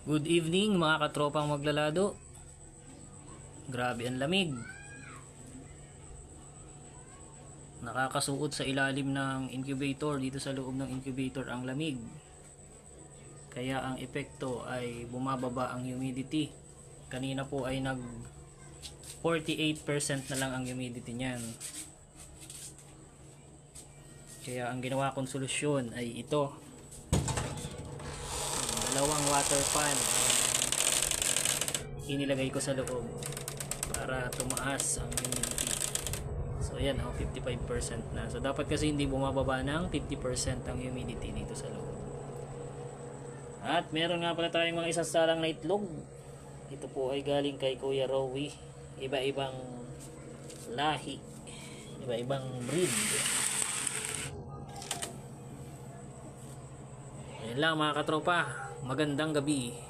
Good evening mga katropang maglalado. Grabe ang lamig. Nakakasuot sa ilalim ng incubator dito sa loob ng incubator ang lamig. Kaya ang epekto ay bumababa ang humidity. Kanina po ay nag 48% na lang ang humidity niyan. Kaya ang ginawa kong solusyon ay ito dalawang water pan inilagay ko sa loob para tumaas ang humidity so ayan oh, 55% na. So dapat kasi hindi bumababa ng 50% ang humidity dito sa loob. At meron nga pala tayong mga isang salang na itlog ito po ay galing kay Kuya Rowie. Iba-ibang lahi. Iba-ibang breed Ayan lang mga katropa. Magandang gabi.